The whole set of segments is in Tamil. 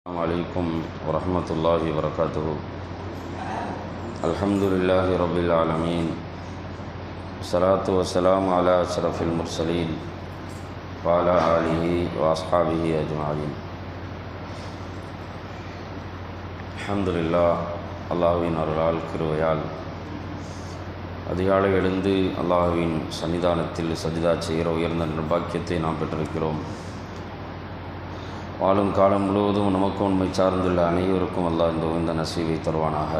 السلام عليكم ورحمة الله وبركاته الحمد لله رب العالمين والصلاة والسلام على أشرف المرسلين وعلى آله وأصحابه أجمعين الحمد لله அல்லாஹுவின் அருளால் கிருவையால் அதிகாலை எழுந்து அல்லாஹுவின் சன்னிதானத்தில் சஜிதா செய்கிற உயர்ந்த நிர்பாக்கியத்தை நாம் பெற்றிருக்கிறோம் வாழும் காலம் முழுவதும் நமக்கு உண்மை சார்ந்துள்ள அனைவருக்கும் அல்லாஹ் இந்த உயர்ந்த நசீவை தருவானாக.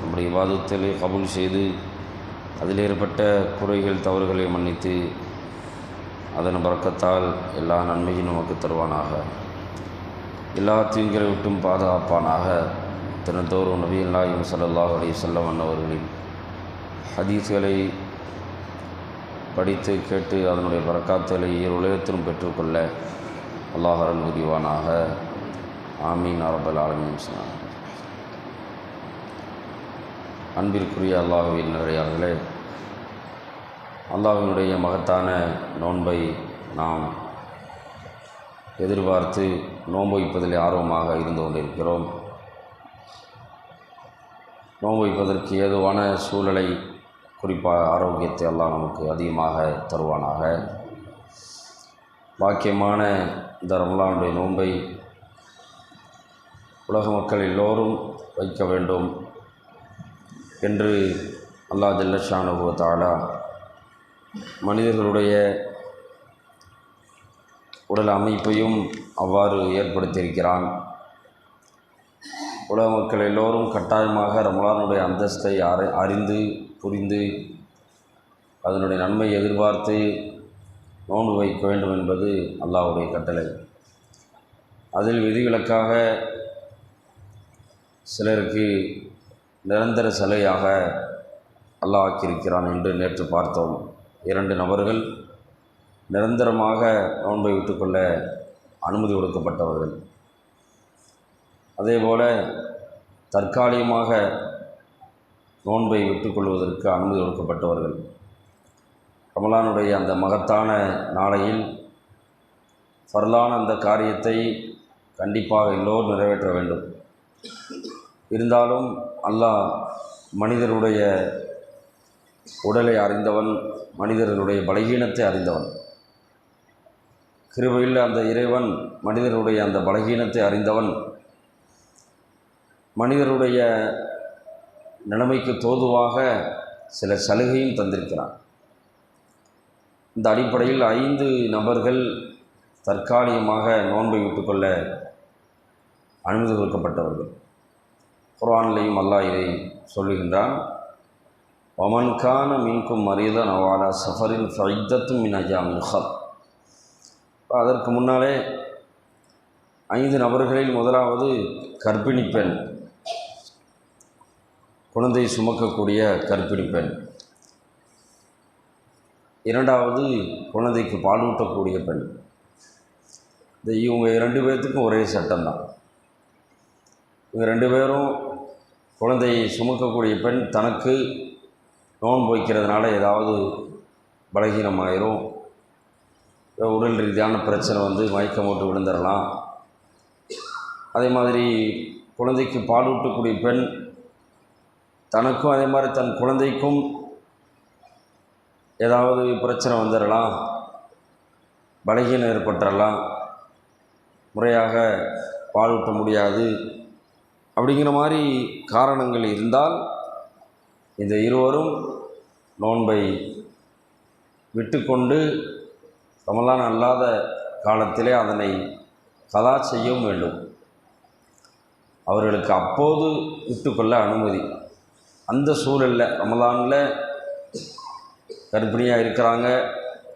நம்முடைய வாதத்திலே கபூல் செய்து அதில் ஏற்பட்ட குறைகள் தவறுகளை மன்னித்து அதன் பறக்கத்தால் எல்லா நன்மையும் நமக்கு தருவானாக. எல்லா தீங்களை விட்டும் பாதுகாப்பானாக. தினந்தோறும் நபிகள் நாயும் சல்லாஹ் அலி செல்லம் அன்னவர்களின் ஹதீஸ்களை படித்து கேட்டு அதனுடைய பறக்காத்தலை இரு உலகத்திலும் பெற்றுக்கொள்ள அல்லாஹ் அருள் புரிவானாக. ஆமீன் அரபல் ஆலமீன். சொன்னார் அன்பிற்குரிய அல்லாஹுவின் நிறையார்களே அல்லாஹினுடைய மகத்தான நோன்பை நாம் எதிர்பார்த்து நோன்பு வைப்பதில் ஆர்வமாக இருந்து கொண்டிருக்கிறோம். நோன்பு வைப்பதற்கு ஏதுவான சூழலை குறிப்பாக ஆரோக்கியத்தை எல்லாம் நமக்கு அதிகமாக தருவானாக. பாக்கியமான இந்த ரமலானுடைய நோன்பை உலக மக்கள் எல்லோரும் வைக்க வேண்டும் என்று அல்லா ஜல்லஷானுபவ தாலா மனிதர்களுடைய உடல் அமைப்பையும் அவ்வாறு ஏற்படுத்தியிருக்கிறான். உலக மக்கள் எல்லோரும் கட்டாயமாக ரமலானுடைய அந்தஸ்தை அறி அறிந்து புரிந்து அதனுடைய நன்மை எதிர்பார்த்து நோன்பு வைக்க வேண்டும் என்பது அல்லாஹுடைய கட்டளை. அதில் விதிவிலக்காக சிலருக்கு நிரந்தர சிலையாக அல்லாஹ் ஆக்கியிருக்கிறான் என்று நேற்று பார்த்தோம். இரண்டு நபர்கள் நிரந்தரமாக நோன்பை விட்டுக்கொள்ள அனுமதி கொடுக்கப்பட்டவர்கள். அதேபோல் தற்காலிகமாக நோன்பை விட்டுக்கொள்வதற்கு அனுமதி கொடுக்கப்பட்டவர்கள். ரமலானுடைய அந்த மகத்தான நாளையில் ஃபர்லான அந்த காரியத்தை கண்டிப்பாக எல்லோரும் நிறைவேற்ற வேண்டும். இருந்தாலும் அல்லாஹ் மனிதனுடைய உடலை அறிந்தவன் மனிதர்களுடைய பலகீனத்தை அறிந்தவன். கிருபையில் அந்த இறைவன் மனிதனுடைய அந்த பலகீனத்தை அறிந்தவன். மனிதருடைய நிலைமைக்கு தோதுவாக சில சலுகையும் தந்திருக்கிறான். இந்த அடிப்படையில் ஐந்து நபர்கள் தற்காலிகமாக நோன்பை விட்டுக்கொள்ள அனுமதி கொடுக்கப்பட்டவர்கள். குரான்லேயும் அல்லாஹ் இதை சொல்லுகின்றான். ஒமன்கான மின்கும் மரியத நவாலா சஃபரின் ஃபைத்தத்தும் மின் அஜாமின் ஹர் அதற்கு முன்னாலே ஐந்து நபர்களில் முதலாவது கர்ப்பிணி பெண். குழந்தை சுமக்கக்கூடிய கர்ப்பிணி பெண். இரண்டாவது குழந்தைக்கு பாலூட்டக்கூடிய பெண். இந்த இவங்க ரெண்டு பேர்த்துக்கும் ஒரே சட்டம்தான். இவங்க ரெண்டு பேரும் குழந்தையை சுமக்கக்கூடிய பெண் தனக்கு நோன்பு வைக்கிறதுனால ஏதாவது பலகீனமாயிரும். உடல் ரீதியான பிரச்சனை வந்து மயக்கம் போட்டு விழுந்துடலாம் அதே மாதிரி குழந்தைக்கு பாலூட்டக்கூடிய பெண் தனக்கும் அதே மாதிரி தன் குழந்தைக்கும் ஏதாவது பிரச்சனை வந்துடலாம் பலகீனம் ஏற்பட்டுறலாம் முறையாக பாலூட்ட முடியாது அப்படிங்கிற மாதிரி காரணங்கள் இருந்தால் இந்த இருவரும் நோன்பை விட்டுக்கொண்டு ரமலான் அல்லாத காலத்திலே அதனை கதா செய்யவும் வேண்டும். அவர்களுக்கு அப்போது விட்டுக்கொள்ள அனுமதி. அந்த சூழலில் ரமலானில் கர்ப்பிணியாக இருக்கிறாங்க.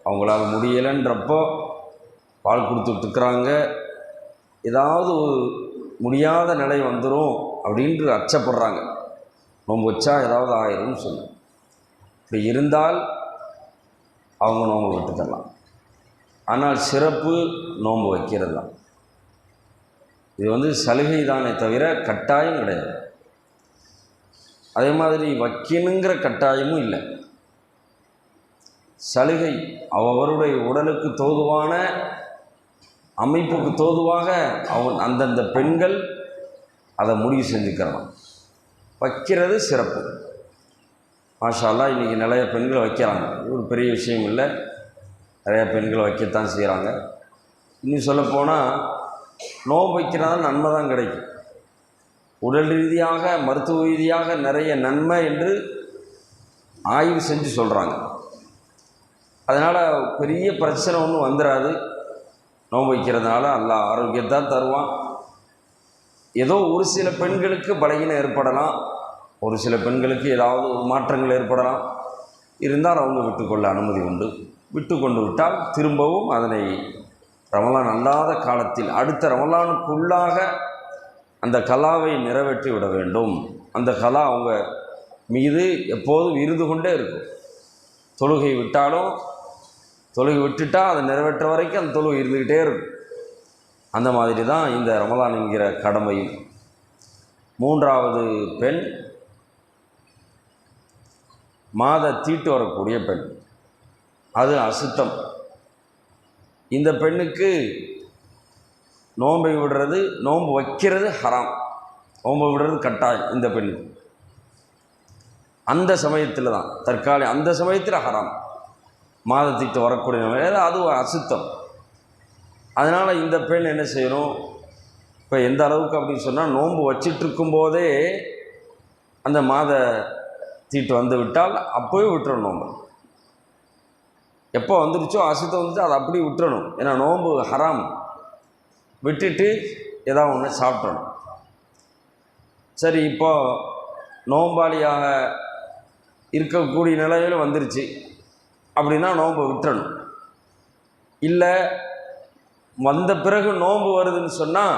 அவங்களால முடியலைன்றப்போ பால் கொடுத்துட்ருக்குறாங்க ஏதாவது முடியாத நிலை வந்துடும் அப்படின்ட்டு அச்சப்படுறாங்க. நோன்பு வச்சா ஏதாவது ஆயிரும்னு சொல்லு. இப்படி இருந்தால் அவங்க நோன்பு விட்டுக்கலாம் ஆனால் சிறப்பு நோன்பு வைக்கிறது தான். இது வந்து சலுகை தானே தவிர கட்டாயம் கிடையாது. அதே மாதிரி வைக்கணுங்கிற கட்டாயமும் இல்லை. சலுகை அவருடைய உடலுக்கு தோதுவான அமைப்புக்கு தோதுவாக அவன் அந்தந்த பெண்கள் அதை முடிவு செஞ்சுக்கிறலாம் வைக்கிறது சிறப்பு. மாஷாலாம் இன்றைக்கி நிறைய பெண்கள் வைக்கிறாங்க. ஒரு பெரிய விஷயம் இல்லை. நிறைய பெண்கள் வைக்கத்தான் செய்கிறாங்க. இன்னும் சொல்லப்போனால் நோன்பு வைக்கிறதால நன்மை தான் கிடைக்கும். உடல் ரீதியாக மருத்துவ ரீதியாக நிறைய நன்மை என்று ஆய்வு செஞ்சு சொல்கிறாங்க அதனால் பெரிய பிரச்சனை ஒன்றும் வந்துடாது நோன்பு வைக்கிறதுனால அல்லாஹ் ஆரோக்கியத்தான் தருவான். ஏதோ ஒரு சில பெண்களுக்கு பலகீனம் ஏற்படலாம். ஒரு சில பெண்களுக்கு ஏதாவது ஒரு மாற்றங்கள் ஏற்படலாம். இருந்தால் அவங்க விட்டுக்கொள்ள அனுமதி உண்டு. விட்டு கொண்டு விட்டால் திரும்பவும் அதனை ரமலான் அல்லாத காலத்தில் அடுத்த ரமலானுக்குள்ளாக அந்த கலாவை நிறைவேற்றி விட வேண்டும். அந்த கலா அவங்க மீது எப்போதும் இருந்து கொண்டே இருக்கும். தொழுகை விட்டாலும் தொழுகை விட்டுட்டா அதை நிறைவேற்ற வரைக்கும் அந்த தொழுகை இருந்துக்கிட்டே இருக்கும். அந்த மாதிரி தான் இந்த ரமலான் என்கிற கடமையும் மூன்றாவது பெண் மாத தீட்டு வரக்கூடிய பெண். அது அசுத்தம். இந்த பெண்ணுக்கு நோன்பை விடுறது நோன்பு வைக்கிறது ஹராம். நோன்பு விடுறது கட்டாயம் இந்த பெண்ணுக்கு. அந்த சமயத்தில் தான் தற்காலி அந்த சமயத்தில் ஹராம். மாதத்திட்டு வரக்கூடிய நிலையில் அது ஒரு அசுத்தம். அதனால் இந்த பெண் என்ன செய்யணும்? இப்போ எந்த அளவுக்கு அப்படின்னு சொன்னால் நோன்பு வச்சிட்ருக்கும் போதே அந்த மாத தீட்டு வந்து விட்டால் அப்போவே விட்டுறணும் நோம்பு எப்போ வந்துருச்சோ அசுத்தம் வந்துச்சோ அதை அப்படியே விட்டுறணும். ஏன்னா நோன்பு ஹராம். விட்டுட்டு ஏதாவது ஒன்று சாப்பிட்றணும் சரி இப்போ நோம்பாளியாக இருக்கக்கூடிய நிலையில் வந்துருச்சு. அப்படின்னா நோன்பை விட்டுறணும். இல்லை வந்த பிறகு நோன்பு வருதுன்னு சொன்னால்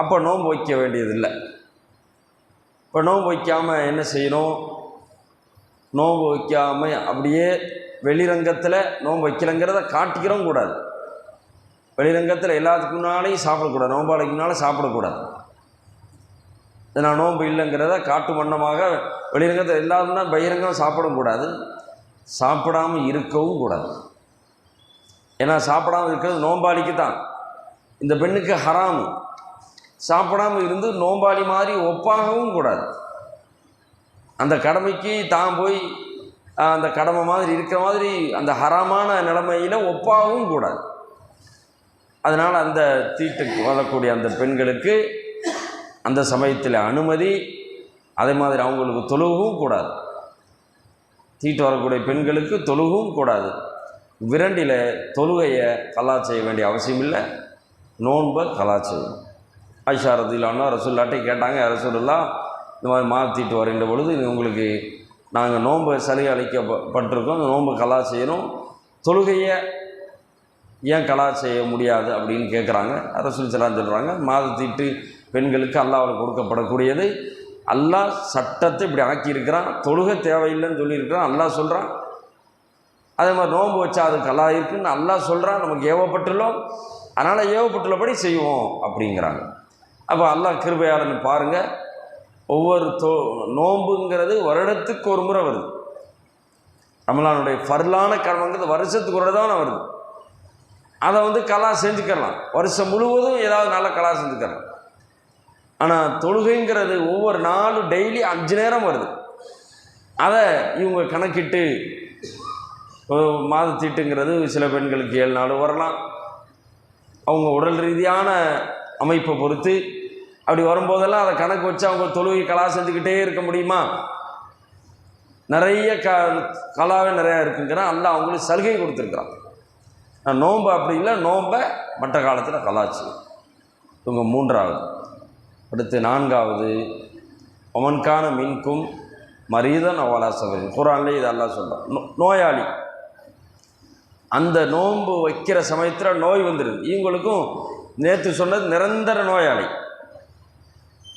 அப்போ நோன்பு வைக்க வேண்டியதில்லை. இப்போ நோன்பு வைக்காமல் என்ன செய்யணும்? நோன்பு வைக்காமல் அப்படியே வெளிரங்கத்தில் நோன்பு வைக்கலைங்கிறத காட்டிக்கிறவும் கூடாது. வெளிரங்கத்தில் எல்லாத்துக்கு முன்னாலையும் சாப்பிடக்கூடாது. நோம்பாளைக்கு முன்னால் சாப்பிடக்கூடாது. இது நான் நோன்பு இல்லைங்கிறத காட்டு வண்ணமாக வெளிரங்கத்தில் எல்லாருன்னா பகிரங்கம் சாப்பிடக்கூடாது. சாப்பிடாமல் இருக்கவும் கூடாது. ஏன்னா சாப்பிடாமல் இருக்கிறது நோம்பாளிக்கு தான் இந்த பெண்ணுக்கு ஹராமு. சாப்பிடாமல் இருந்து நோம்பாளி மாதிரி ஒப்பாகவும் கூடாது. அந்த கடமைக்கு தான் போய் அந்த கடமை மாதிரி இருக்கிற மாதிரி அந்த ஹராமான நிலைமையில் ஒப்பாகவும் கூடாது. அதனால் அந்த தீட்டுக்கு வரக்கூடிய அந்த பெண்களுக்கு அந்த சமயத்தில் அனுமதி அதே மாதிரி அவங்களுக்கு தொழுகவும் கூடாது. தீட்டு வரக்கூடிய பெண்களுக்கு தொழுகவும் கூடாது. விரண்டில் தொழுகையை கலா செய்ய வேண்டிய அவசியம் இல்லை. நோன்பை கலா செய்யணும். ஆயிஷா ரதிலானா ரசூல்லாட்டை கேட்டாங்க ரசூல்லா இந்த மாதிரி மாற்றிட்டு வருகின்ற பொழுது இது உங்களுக்கு நாங்கள் நோன்பை சலுகை அளிக்கப்பட்டிருக்கோம் இந்த நோன்பு கலா செய்யணும். தொழுகையை ஏன் கலா செய்ய முடியாது? அப்படின்னு கேட்குறாங்க ரசூல் சலாம் சொல்கிறாங்க மாதத்தீட்டு பெண்களுக்கு அல்லாவில் கொடுக்கப்படக்கூடியது அல்லாஹ் சட்டத்தை இப்படி ஆக்கியிருக்கிறான் தொழுகை தேவையில்லைன்னு சொல்லியிருக்கிறான் அல்லாஹ் சொல்கிறான் அதே மாதிரி நோன்பு வச்சா அது கலா இருக்குன்னு அல்லாஹ் சொல்கிறான் நமக்கு ஏவப்பட்டுள்ளோம் அதனால் ஏவப்பட்டுள்ளபடி செய்வோம் அப்படிங்கிறாங்க. அப்போ அல்லாஹ் கிருபையாளன்னு பாருங்கள் ஒவ்வொரு தோ நோன்புங்கிறது வருடத்துக்கு ஒரு முறை வருது. ரமலானுடைய ஃபர்லான கடமைங்கிறது வருஷத்துக்கு ஒரு தான் வருது. அதை வந்து கலா செஞ்சுக்கலாம். வருஷம் முழுவதும் ஏதாவது நல்ல கலா செஞ்சுக்கலாம். ஆனால் தொழுகைங்கிறது ஒவ்வொரு நாளும் டெய்லி அஞ்சு நேரம் வருது. அதை இவங்க கணக்கிட்டு மாதத்தீட்டுங்கிறது சில பெண்களுக்கு ஏழு நாள் வரலாம். அவங்க உடல் ரீதியான அமைப்பை பொறுத்து அப்படி வரும்போதெல்லாம் அதை கணக்கு வச்சு அவங்க தொழுகை கலா செஞ்சுக்கிட்டே இருக்க முடியுமா? நிறைய க கலாவே நிறையா இருக்குங்கிறான் அல்ல அவங்களுக்கு சலுகை கொடுத்துருக்குறான் நோன்பு அப்படி இல்லை நோன்பை மற்ற காலத்தில் கலாச்சு இவங்க மூன்றாவது. அடுத்து நான்காவது ஒமன்கான மின்கும் மரீதன் அவலா சபரி குரான்லேயே இது அல்லாஹ் சொல்கிறான் நோ நோயாளி. அந்த நோன்பு வைக்கிற சமயத்தில் நோய் வந்துடுது இவங்களுக்கும் நேற்று சொன்னது நிரந்தர நோயாளி.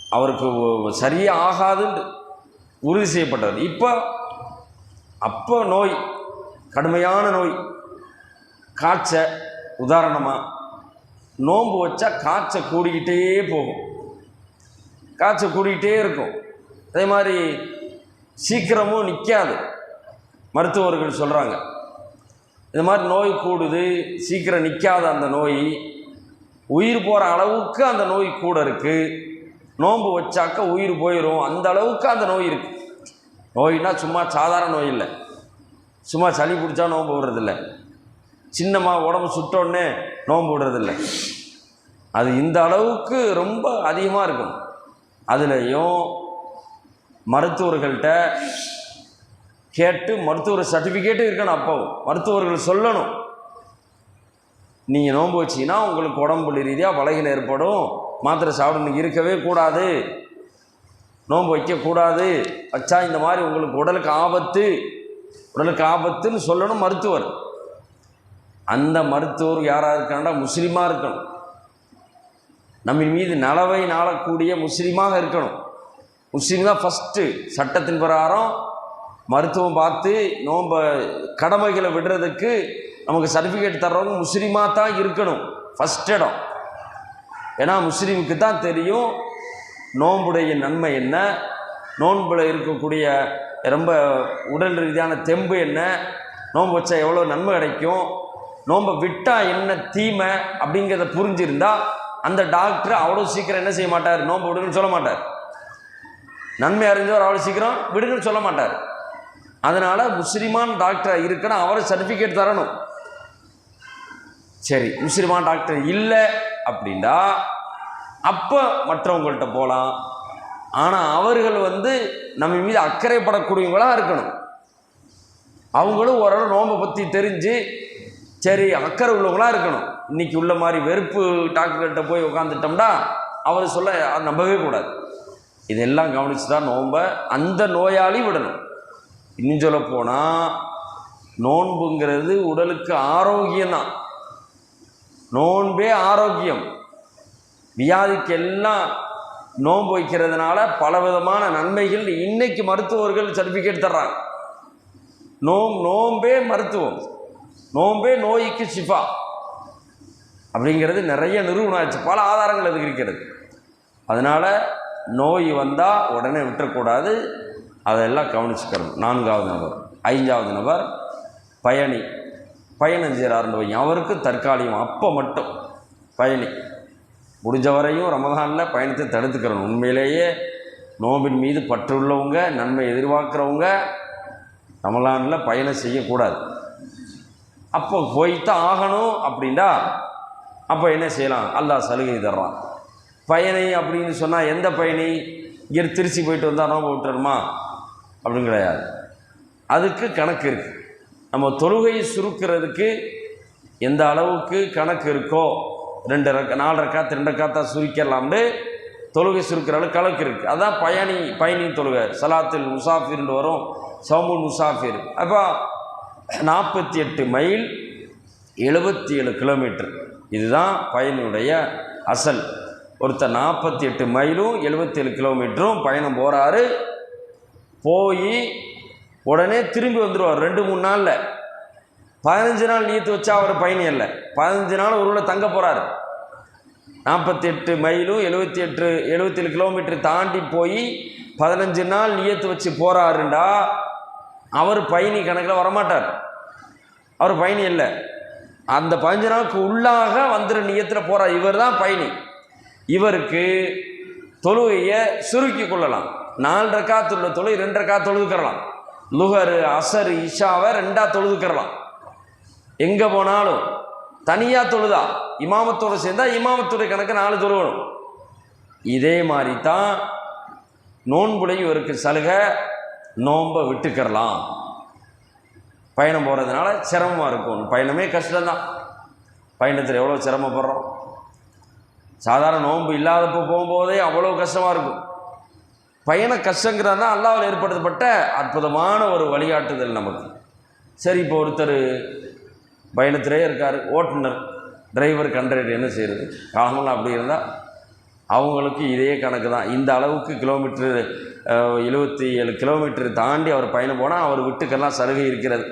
அவருக்கு ஒ- சரியே ஆகாதுன்னு உறுதி செய்யப்பட்டது. இப்போ அப்போ நோய் கடுமையான நோய். காய்ச்ச உதாரணமாக நோன்பு வச்சா காய்ச்சல் கூடிக்கிட்டே போகும். காய்ச்சல் கூடிக்கிட்டே இருக்கும். அதே மாதிரி சீக்கிரமும் நிற்காது மருத்துவர்கள் சொல்கிறாங்க இந்த மாதிரி நோய் கூடுது சீக்கிரம் நிற்காத அந்த நோய். உயிர் போகிற அளவுக்கு அந்த நோய் கூட இருக்குது நோன்பு வச்சாக்க உயிர் போயிடும் அந்த அளவுக்கு அந்த நோய் இருக்குது நோய்னா சும்மா சாதாரண நோய் இல்லை. சும்மா சளி பிடிச்சா நோன்பு விடுறதில்ல. சின்னமாக உடம்பு சுட்டோடனே நோன்பு விடுறதில்ல. அது இந்த அளவுக்கு ரொம்ப அதிகமாக இருக்கும். அதுலேயும் மருத்துவர்கள்ட்ட கேட்டு மருத்துவர் சர்டிஃபிகேட்டும் இருக்கணும் அப்போ. மருத்துவர்கள் சொல்லணும். நீங்கள் நோன்பு வச்சிங்கன்னா உங்களுக்கு உடம்பு ரீதியாக வலைகள் ஏற்படும். மாத்திரை சாப்பிடணும் இருக்கவே கூடாது. நோன்பு வைக்கக்கூடாது வச்சா இந்த மாதிரி உங்களுக்கு உடலுக்கு ஆபத்து. உடலுக்கு ஆபத்துன்னு சொல்லணும் மருத்துவர். அந்த மருத்துவர் யாராக இருக்காண்டா முஸ்லீமாக இருக்கணும். நம்ம மீது நலவை நாளக்கூடிய முஸ்லீமாக இருக்கணும். முஸ்லீம் தான் ஃபஸ்ட்டு சட்டத்தின் பிரகாரம் மருத்துவம் பார்த்து நோம்ப கடமைகளை விடுறதுக்கு நமக்கு சர்டிஃபிகேட் தர்றவங்க முஸ்லீமாக தான் இருக்கணும். ஃபஸ்ட் இடம். ஏன்னா முஸ்லீமுக்கு தான் தெரியும் நோன்புடைய நன்மை என்ன நோன்புல இருக்கக்கூடிய ரொம்ப உடல் ரீதியான தெம்பு என்ன நோன்பு வச்சா எவ்வளோ நன்மை கிடைக்கும் நோன்பை விட்டால் என்ன தீமை அப்படிங்கிறத புரிஞ்சிருந்தால் அந்த டாக்டர் அவ்வளோ சீக்கிரம் என்ன செய்ய மாட்டார்? நோன்பு விடுங்கன்னு சொல்ல மாட்டார். நன்மை அறிஞ்சவர் அவ்வளோ சீக்கிரம் விடுங்கன்னு சொல்ல மாட்டார். அதனால் முஸ்லிமான் டாக்டர் இருக்கணும் அவரை சர்டிஃபிகேட் தரணும். சரி முஸ்லிமான் டாக்டர் இல்லை அப்படின்னா அப்போ மற்றவங்கள்ட்ட போகலாம் ஆனால் அவர்கள் வந்து நம்ம மீது அக்கறைப்படக்கூடியவங்களாக இருக்கணும். அவங்களும் ஓரளவு நோன்பை பற்றி தெரிஞ்சு சரி அக்கறை உள்ளவங்களாக இருக்கணும். இன்னைக்கு உள்ள மாதிரி வெறுப்பு டாக்டர்கிட்ட போய் உட்காந்துட்டோம்னா அவர் சொல்ல அதை நம்பவே கூடாது. இதெல்லாம் கவனித்து தான் நோன்பை அந்த நோயாளி விடணும். இன்னும் சொல்ல போனால் நோன்புங்கிறது உடலுக்கு ஆரோக்கியம்தான். நோன்பே ஆரோக்கியம். வியாதிக்கு எல்லாம் நோன்பு வைக்கிறதுனால பலவிதமான நன்மைகள் இன்னைக்கு மருத்துவர்கள் சர்டிஃபிகேட் தர்றாங்க. நோம் நோன்பே மருத்துவம். நோம்பே நோய்க்கு சிஃபா அப்படிங்கிறது நிறைய நிறுவனம் ஆச்சு பல ஆதாரங்கள் அதுக்கு இருக்கிறது. அதனால் நோய் வந்தால் உடனே விட்டுறக்கூடாது. அதெல்லாம் கவனிச்சுக்கணும். நான்காவது நபர் ஐந்தாவது நபர் பயணி. பயணம் செய்கிறாருன்னு வைங்க அவருக்கு தற்காலிகம். அப்போ மட்டும் பயணி. முடிஞ்ச வரையும் ரமதானில் பயணத்தை தடுத்துக்கிறணும் உண்மையிலேயே நோம்பின் மீது பற்றுள்ளவங்க நன்மை எதிர்பார்க்குறவங்க ரமலானில் பயணம் செய்யக்கூடாது. அப்போ போய்த்தான் ஆகணும் அப்படின்னா அப்போ என்ன செய்யலாம்? அல்லாஹ் சலுகை தர்றான். பயணி அப்படின்னு சொன்னால் எந்த பயணி இங்கே திருச்சி போயிட்டு வந்தால் நோம்பு விட்டுருமா அப்படின்னு கிடையாது. அதுக்கு கணக்கு இருக்குது நம்ம தொழுகையை சுருக்கிறதுக்கு எந்த அளவுக்கு கணக்கு இருக்கோ ரெண்டு ரக்க நாலு ரக்காத்து ரெண்டு ரக்காத்தா சுருக்கலாம்னு தொழுகை சுருக்கிற அளவுக்கு கணக்கு இருக்குது அதான் பயணி பயணி தொழுகை. சலாத்தில் முசாஃபிர்னு வரும். சவுமுல் முசாஃபிர். அப்போ நாற்பத்தி எட்டு மைல் எழுபத்தி ஏழு கிலோமீட்டர். இதுதான் பயணியுடைய அசல். ஒருத்தர் நாற்பத்தி எட்டு மைலும் எழுபத்தேழு கிலோமீட்டரும் பயணம் போகிறாரு போய் உடனே திரும்பி வந்துடுவார் ரெண்டு மூணு நாளில். பதினஞ்சு நாள் நீத்து வச்சா அவர் பயணி இல்லை பதினஞ்சு நாள் ஒரு தங்க போகிறாரு நாற்பத்தி எட்டு மைலும் எழுபத்தி எட்டு எழுபத்தேழு கிலோமீட்டர் தாண்டி போய் பதினஞ்சு நாள் நியத்து வச்சு போகிறாருண்டா அவர் பயணி கணக்கில் வரமாட்டார். அவர் பயணி இல்லை அந்த பதினஞ்சு நாளுக்கு உள்ளாக வந்துரு நியத்தில் போகிறார் இவர் தான் பயணி. இவருக்கு தொழுகையை சுருக்கி கொள்ளலாம். நாலு ரக்காத்துள்ள தொழுகை ரெண்டு ரக்கா தொழுதுக்கிறலாம் லுகர் அசர் இஷாவை ரெண்டாக தொழுதுக்கிறலாம் எங்கே போனாலும் தனியாக தொழுதா? இமாமத்தோடு சேர்ந்தா இமாமத்துடைய கணக்கு நாலு தொழுகணும். இதே மாதிரி தான் நோன்புலையும் இவருக்கு சலுகை. நோன்பை விட்டுக்கிறலாம். பயணம் போகிறதுனால சிரமமாக இருக்கும். பயணமே கஷ்டம்தான். பயணத்தில் எவ்வளோ சிரமப்படுறோம்? சாதாரண நோன்பு இல்லாதப்போ போகும்போதே அவ்வளோ கஷ்டமாக இருக்கும். பயண கஷ்டங்கிறது தான் அல்லாவில் ஏற்படுத்தப்பட்ட அற்புதமான ஒரு வழிகாட்டுதல் நமக்கு. சரி இப்போ ஒருத்தர் பயணத்திலே இருக்கார் ஓட்டுநர் டிரைவர் கண்டக்டர் என்ன செய்கிறது காலமெல்லாம் அப்படி இருந்தால் அவங்களுக்கு இதே கணக்கு தான் இந்த அளவுக்கு கிலோமீட்டர் எழுபத்தி ஏழு கிலோமீட்டர் தாண்டி அவர் பயணம் போனால் அவர் விட்டுக்கெல்லாம் சலுகை இருக்கிறது.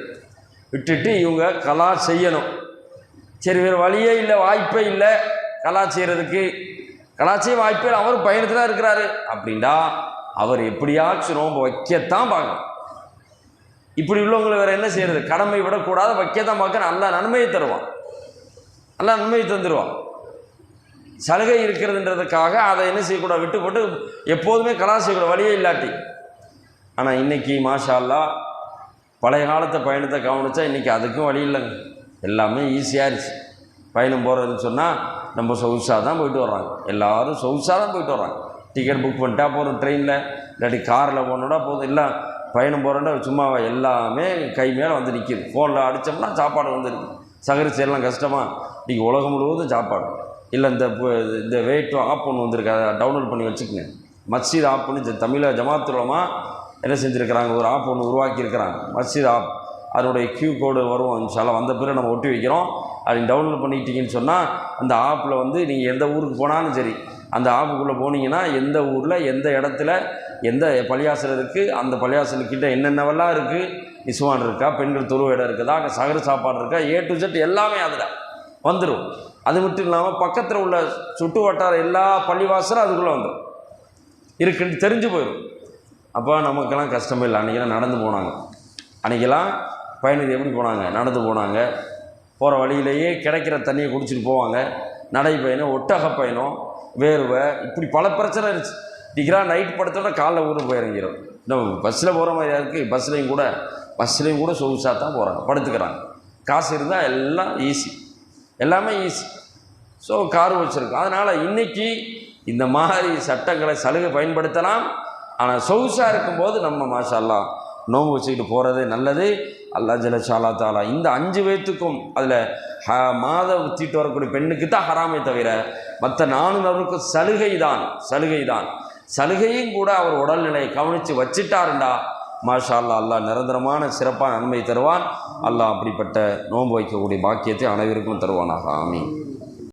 விட்டுட்டு இவங்க கலா செய்யணும். சரி வேறு வழியே இல்லை வாய்ப்பே இல்லை. கலா செய்கிறதுக்கு கலா செய்ய வாய்ப்பே அவர் பயணத்தில் இருக்கிறாரு. அப்படின்டா அவர் எப்படியாச்சும் ரொம்ப வைக்கத்தான் பார்க்கணும். இப்படி உள்ளவங்களை வேறு என்ன செய்கிறது கடமை விடக்கூடாது வைக்க தான் பார்க்க நல்லா நன்மையை தருவான். நல்லா நன்மையை தந்துடுவான் சலுகை இருக்கிறதுன்றதுக்காக அதை என்ன செய்யக்கூடாது? விட்டு போட்டு எப்போதுமே கலாச்சார செய்யக்கூடாது. வழியே இல்லாட்டி. ஆனால் இன்னைக்கு மாஷா பழைய காலத்தை பயணத்தை கவனித்தா இன்றைக்கி அதுக்கும் வழி இல்லைங்க. எல்லாமே ஈஸியாக பயணம் போகிறதுன்னு சொன்னால் நம்ம சொகுசாக தான் போயிட்டு வர்றாங்க. எல்லாரும் சொகுசாக தான் போயிட்டு வர்றாங்க. டிக்கெட் புக் பண்ணிட்டா போகிறோம் ட்ரெயினில் இல்லாட்டி காரில் போனோடா போதும். எல்லாம் பயணம் போகிறோன்னா சும்மா எல்லாமே கை மேலே வந்து நிற்கிது ஃபோனில் அடித்தோம்னா சாப்பாடு வந்துருக்கு சகரிச்சு எல்லாம் கஷ்டமாக இன்றைக்கி உலகம் முழுவதும் சாப்பாடு. இல்லை இந்த இந்த வெயிட் ஆப் ஒன்று வந்திருக்கு. அதை டவுன்லோட் பண்ணி வச்சுக்கங்க. மஸ்ஜித் ஆப்புன்னு தமிழை ஜமாத்துலமாக என்ன செஞ்சுருக்கிறாங்க? ஒரு ஆப் ஒன்று உருவாக்கியிருக்கிறாங்க. மஸ்ஜித் ஆப் அதனுடைய கியூ கோடு வரும். இன்ஷால்லா வந்த பிறகு நம்ம ஒட்டி வைக்கிறோம். அதை டவுன்லோட் பண்ணிக்கிட்டீங்கன்னு சொன்னால் அந்த ஆப்பில் வந்து நீங்கள் எந்த ஊருக்கு போனாலும் சரி அந்த ஆப்புக்குள்ளே போனீங்கன்னா எந்த ஊரில் எந்த இடத்துல எந்த பள்ளியாசல் இருக்குது அந்த பள்ளியாசலுக்கிட்ட என்னென்னவெல்லாம் இருக்குது இசுவான் இருக்கா? பெண்கள் துருவ இடம் இருக்குதா? அங்கே சகர சாப்பாடு இருக்கா? ஏ டு ஜெட் எல்லாமே அதில் வந்துடும் அது மட்டும் இல்லாமல் பக்கத்தில் உள்ள சுட்டு வட்டார எல்லா பள்ளிவாசலும் அதுக்குள்ளே வந்துடும் இருக்குன்னு தெரிஞ்சு போயிடும் அப்போ நமக்கெல்லாம் கஷ்டமே இல்லை. அன்றைக்கெல்லாம் நடந்து போனாங்க. அன்றைக்கெல்லாம் பயணிகள் எப்படி போனாங்க? நடந்து போனாங்க. போகிற வழியிலேயே கிடைக்கிற தண்ணியை குடிச்சிட்டு போவாங்க. நடை பயணம் ஒட்டக பயணம் வேர்வை இப்படி பல பிரச்சனை இருந்துச்சு. டிகிரா நைட் படுத்தோட காலைல ஊருக்கு போய் இன்னும் பஸ்ஸில் போகிற மாதிரி இருக்குது பஸ்லேயும் கூட பஸ்லேயும் கூட சொகுசாக தான் போகிறாங்க படுத்துக்கிறாங்க. காசு இருந்தால் எல்லாம் ஈஸி எல்லாமே ஈஸி ஸோ கார் வச்சுருக்கோம். அதனால் இன்னைக்கு இந்த மாதிரி சட்டங்களை சலுகை பயன்படுத்தலாம். ஆனால் சொகுசாக இருக்கும்போது நம்ம மாஷா நோம்பு நோன்பு வச்சுக்கிட்டு போகிறது நல்லது. அல்லா ஜலஷாலா தாலா இந்த அஞ்சு பேத்துக்கும் அதில் ஹ மாத தீட்டு வரக்கூடிய பெண்ணுக்கு தான் ஹராமே தவிர மற்ற நானூறுக்கும் சலுகை தான் சலுகை தான் சலுகையும் கூட அவர் உடல்நிலையை கவனித்து வச்சிட்டாருண்டா மாஷா அல்லாஹ் அல்லாஹ் நிரந்தரமான சிறப்பான நன்மை தருவான். அல்லாஹ் அப்படிப்பட்ட நோன்பு வைக்கக்கூடிய பாக்கியத்தை அனைவருக்கும் தருவானாக. ஆமீன்.